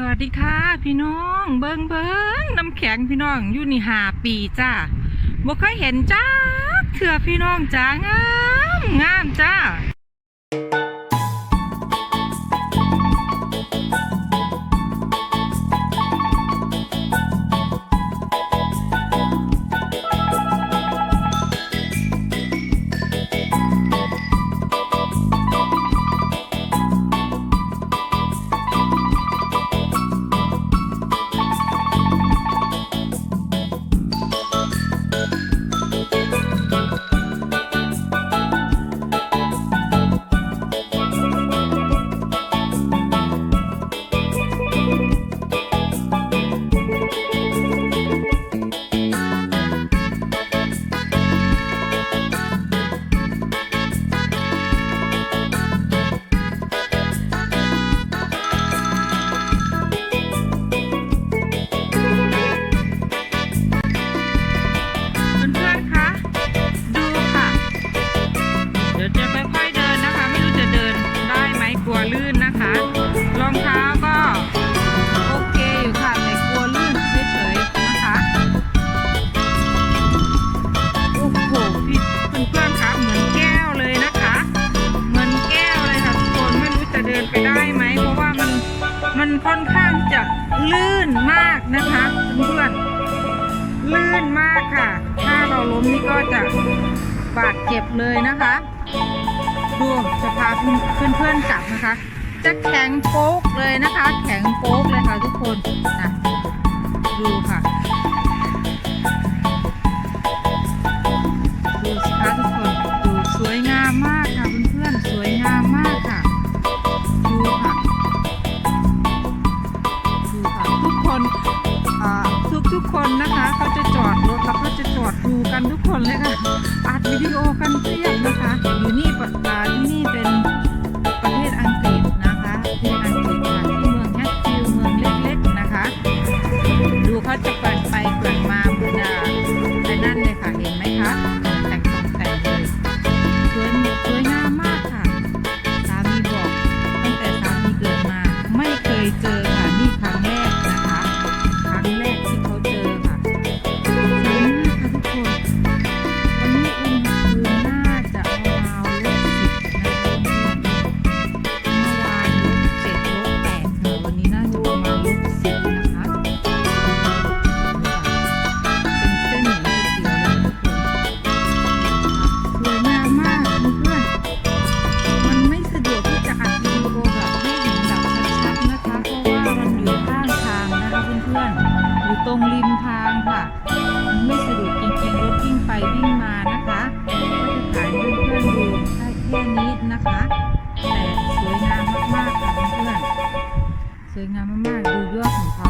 สวัสดีค่ะ พี่น้องเบิงเบิงน้ำแข็งพี่น้องอยู่นี่หาปีจ้าบ่เคยเห็นจ้าเถื่อพี่น้องจ้างามงามจ้า ค่อนข้างจะลื่นมากนะคะเพื่อนลื่นมากค่ะ ถ้าเราล้มนี่ก็จะบาดเจ็บเลยนะคะ ดูจะพาเพื่อนๆกลับนะคะ จะแข็งโป๊กเลยนะคะ แข็งโป๊กเลยค่ะทุกคน นนะคะเขาจะจอดรถแล้วก็จะจอดดูกันทุกคนเลยค่ะอัดวิดีโอกันเพียบ ตรงริมทางค่ะ ไม่สะดวกจริงๆรถวิ่งไปวิ่งมานะคะก็จะขายเพื่อนๆดูแค่นี้นะคะ แต่สวยงามมากๆค่ะเพื่อนสวยงามมากๆดูยอดของเขา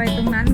поэтому надо